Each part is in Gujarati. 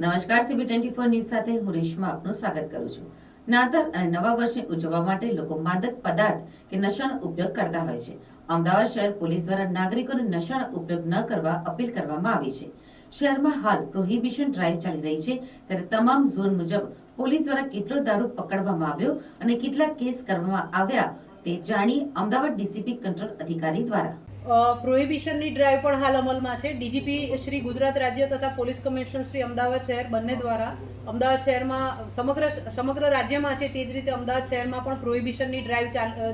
નમસ્કાર સીબી ટ્વેન્ટી ફોર ન્યૂઝ સાથે હું રેશમા આપનું સ્વાગત કરું છું. નાતાલ અને નવા વર્ષને ઉજવવા માટે લોકો માદક પદાર્થ કે નશાનો ઉપયોગ કરતા હોય છે. અમદાવાદ શહેર પોલીસ દ્વારા નાગરિકોને નશાનો ઉપયોગ ન કરવા અપીલ કરવામાં આવી છે. શહેરમાં હાલ પ્રોહિબિશન ડ્રાઈવ ચાલી રહી છે. ત્યારે તમામ ઝોન મુજબ પોલીસ દ્વારા કેટલો દારૂ પકડવામાં આવ્યો અને કેટલા કેસ કરવામાં આવ્યા તે જાણી અમદાવાદ ડીસીપી કંટ્રોલ અધિકારી દ્વારા પ્રોહિબિશનની ડ્રાઈવ પણ હાલ અમલમાં છે. ડીજીપી શ્રી ગુજરાત રાજ્ય તથા પોલીસ કમિશનર શ્રી અમદાવાદ શહેર બંને દ્વારા. અમદાવાદ શહેરમાં સમગ્ર સમગ્ર રાજ્યમાં છે તે જ રીતે અમદાવાદ શહેરમાં પણ પ્રોહિબિશનની ડ્રાઈવ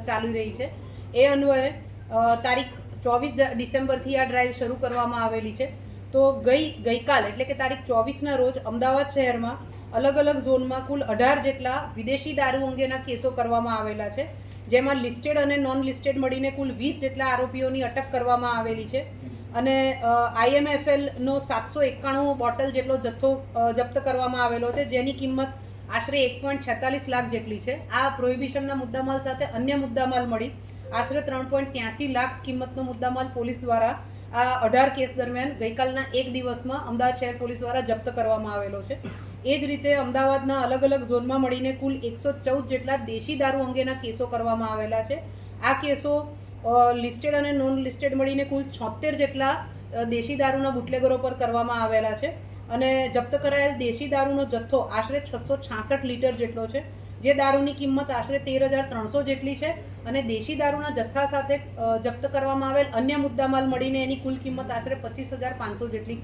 ચાલ- રહી છે. એ અન્વયે તારીખ ચોવીસ ડિસેમ્બરથી આ ડ્રાઈવ શરૂ કરવામાં આવેલી છે. તો ગઈ, ગઈકાલ, એટલે કે તારીખ ચોવીસના રોજ અમદાવાદ શહેરમાં અલગ અલગ ઝોનમાં કુલ અઢાર જેટલા વિદેશી દારૂ અંગેના કેસો કરવામાં આવેલા છે. જેમાં લિસ્ટેડ અને નોન લિસ્ટેડ મળીને કુલ વીસ જેટલા આરોપીઓની અટક કરવામાં આવેલી છે. અને આઈએમએફએલ નો સાતસો એકાણું બોટલ જેટલો જથ્થો જપ્ત કરવામાં આવેલો છે, જેની કિંમત આશરે એક પોઈન્ટ છેતાલીસ લાખ જેટલી છે. આ પ્રોહિબિશનના મુદ્દામાલ સાથે અન્ય મુદ્દામાલ મળી. આશરે ત્રણ પોઈન્ટ ત્યાંસી લાખ કિંમતનો મુદ્દામાલ પોલીસ દ્વારા આ અઢાર કેસ દરમિયાન ગઈકાલના એક દિવસમાં અમદાવાદ શહેર પોલીસ દ્વારા જપ્ત કરવામાં આવેલો છે. એ જ રીતે અમદાવાદના અલગ અલગ ઝોનમાં મળીને કુલ એકસો ચૌદ જેટલા દેશી દારૂ અંગેના કેસો કરવામાં આવેલા છે. આ કેસો લિસ્ટેડ અને નોન લિસ્ટેડ મળીને કુલ છોતેર જેટલા દેશી દારૂના બુટલેગરો પર કરવામાં આવેલા છે. અને જપ્ત કરાયેલ દેશી દારૂનો જથ્થો આશરે છસો છાસઠ લીટર જેટલો છે. જે દારૂની કિંમત આશરે તેર હજાર ત્રણસો જેટલી છે અને દેશી દારૂના જથ્થા સાથે જપ્ત કરવામાં આવેલ અન્ય મુદ્દામાલ મળીને એની કુલ કિંમત આશરે પચીસ હજાર પાંચસો જેટલી